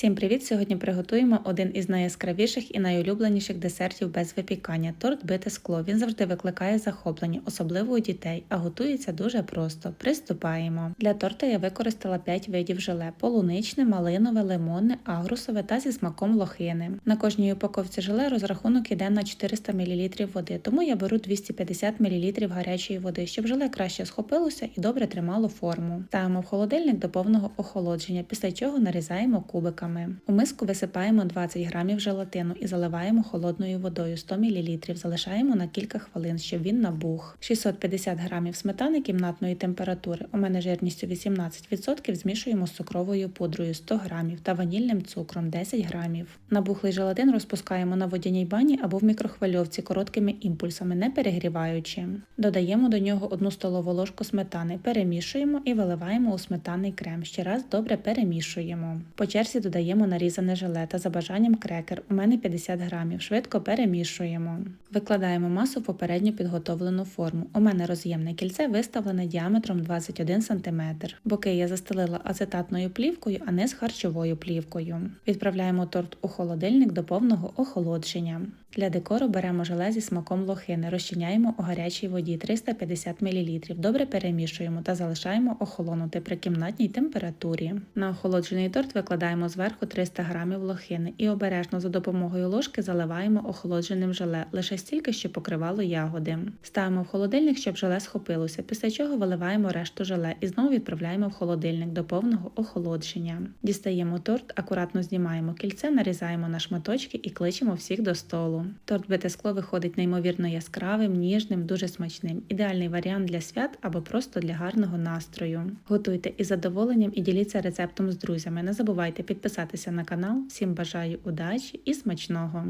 Всім привіт! Сьогодні приготуємо один із найяскравіших і найулюбленіших десертів без випікання торт бите скло. Він завжди викликає захоплення, особливо у дітей, а готується дуже просто. Приступаємо. Для торта я використала 5 видів желе: полуничне, малинове, лимонне, агрусове та зі смаком лохини. На кожній упаковці желе розрахунок іде на 400 мл води, тому я беру 250 мл гарячої води, щоб желе краще схопилося і добре тримало форму. Ставимо в холодильник до повного охолодження, після чого нарізаємо кубиками. У миску висипаємо 20 грамів желатину і заливаємо холодною водою 100 мл. Залишаємо на кілька хвилин, щоб він набух. 650 грамів сметани кімнатної температури. У мене жирністю 18% змішуємо з цукровою пудрою 100 грамів та ванільним цукром 10 грамів. Набухлий желатин розпускаємо на водяній бані або в мікрохвильовці короткими імпульсами, не перегріваючи. Додаємо до нього 1 столову ложку сметани, перемішуємо і виливаємо у сметанний крем. Ще раз добре перемішуємо. По черзі додаємо нарізане желе та за бажанням крекер. У мене 50 грамів. Швидко перемішуємо. Викладаємо масу в попередньо підготовлену форму. У мене роз'ємне кільце виставлене діаметром 21 см. Боки я застелила ацетатною плівкою, а низ харчовою плівкою. Відправляємо торт у холодильник до повного охолодження. Для декору беремо желе зі смаком лохини, розчиняємо у гарячій воді 350 мл. Добре перемішуємо та залишаємо охолонути при кімнатній температурі. На охолоджений торт викладаємо зверху 300 г лохини і обережно за допомогою ложки заливаємо охолодженим желе, лише стільки, що покривало ягоди. Ставимо в холодильник, щоб желе схопилося, після чого виливаємо решту желе і знову відправляємо в холодильник до повного охолодження. Дістаємо торт, акуратно знімаємо кільце, нарізаємо на шматочки і кличемо всіх до столу. Торт бите скло виходить неймовірно яскравим, ніжним, дуже смачним. Ідеальний варіант для свят або просто для гарного настрою. Готуйте із задоволенням і діліться рецептом з друзями. Не забувайте підписатися на канал. Всім бажаю удачі і смачного!